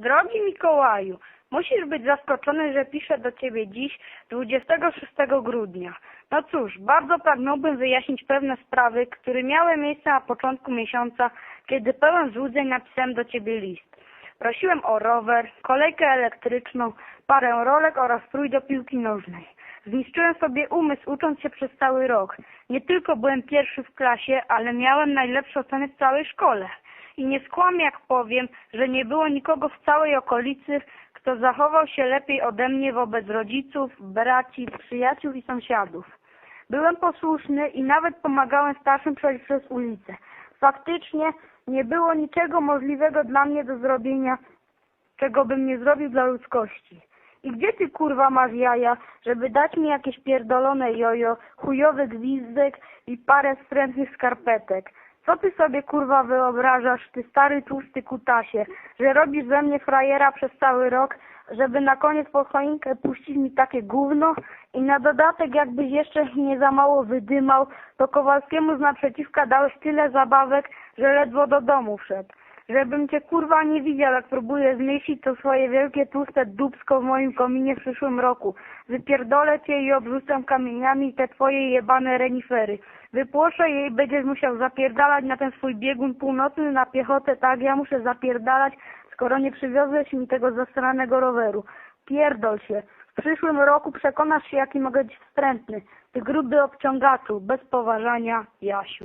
Drogi Mikołaju, musisz być zaskoczony, że piszę do ciebie dziś, 26 grudnia. No cóż, bardzo pragnąłbym wyjaśnić pewne sprawy, które miały miejsce na początku miesiąca, kiedy pełen złudzeń napisałem do ciebie list. Prosiłem o rower, kolejkę elektryczną, parę rolek oraz strój do piłki nożnej. Zniszczyłem sobie umysł ucząc się przez cały rok. Nie tylko byłem pierwszy w klasie, ale miałem najlepsze oceny w całej szkole. I nie skłamię jak powiem, że nie było nikogo w całej okolicy, kto zachował się lepiej ode mnie wobec rodziców, braci, przyjaciół i sąsiadów. Byłem posłuszny i nawet pomagałem starszym przejść przez ulicę. Faktycznie nie było niczego możliwego dla mnie do zrobienia, czego bym nie zrobił dla ludzkości. I gdzie ty kurwa masz jaja, żeby dać mi jakieś pierdolone jojo, chujowy gwizdek i parę wstrętnych skarpetek? Co ty sobie kurwa wyobrażasz, ty stary tłusty kutasie, że robisz ze mnie frajera przez cały rok, żeby na koniec pod choinkę puścić mi takie gówno i na dodatek jakbyś jeszcze nie za mało wydymał, to Kowalskiemu z naprzeciwka dałeś tyle zabawek, że ledwo do domu wszedł. Żebym cię kurwa nie widział, jak próbuję zmieścić to swoje wielkie tłuste dubsko w moim kominie w przyszłym roku. Wypierdolę cię i obrzucam kamieniami te twoje jebane renifery. Wypłoszę je i będziesz musiał zapierdalać na ten swój biegun północny na piechotę, tak ja muszę zapierdalać, skoro nie przywiozłeś mi tego zastranego roweru. Pierdol się. W przyszłym roku przekonasz się, jaki mogę być wstrętny. Ty gruby obciągaczu, bez poważania, Jasiu.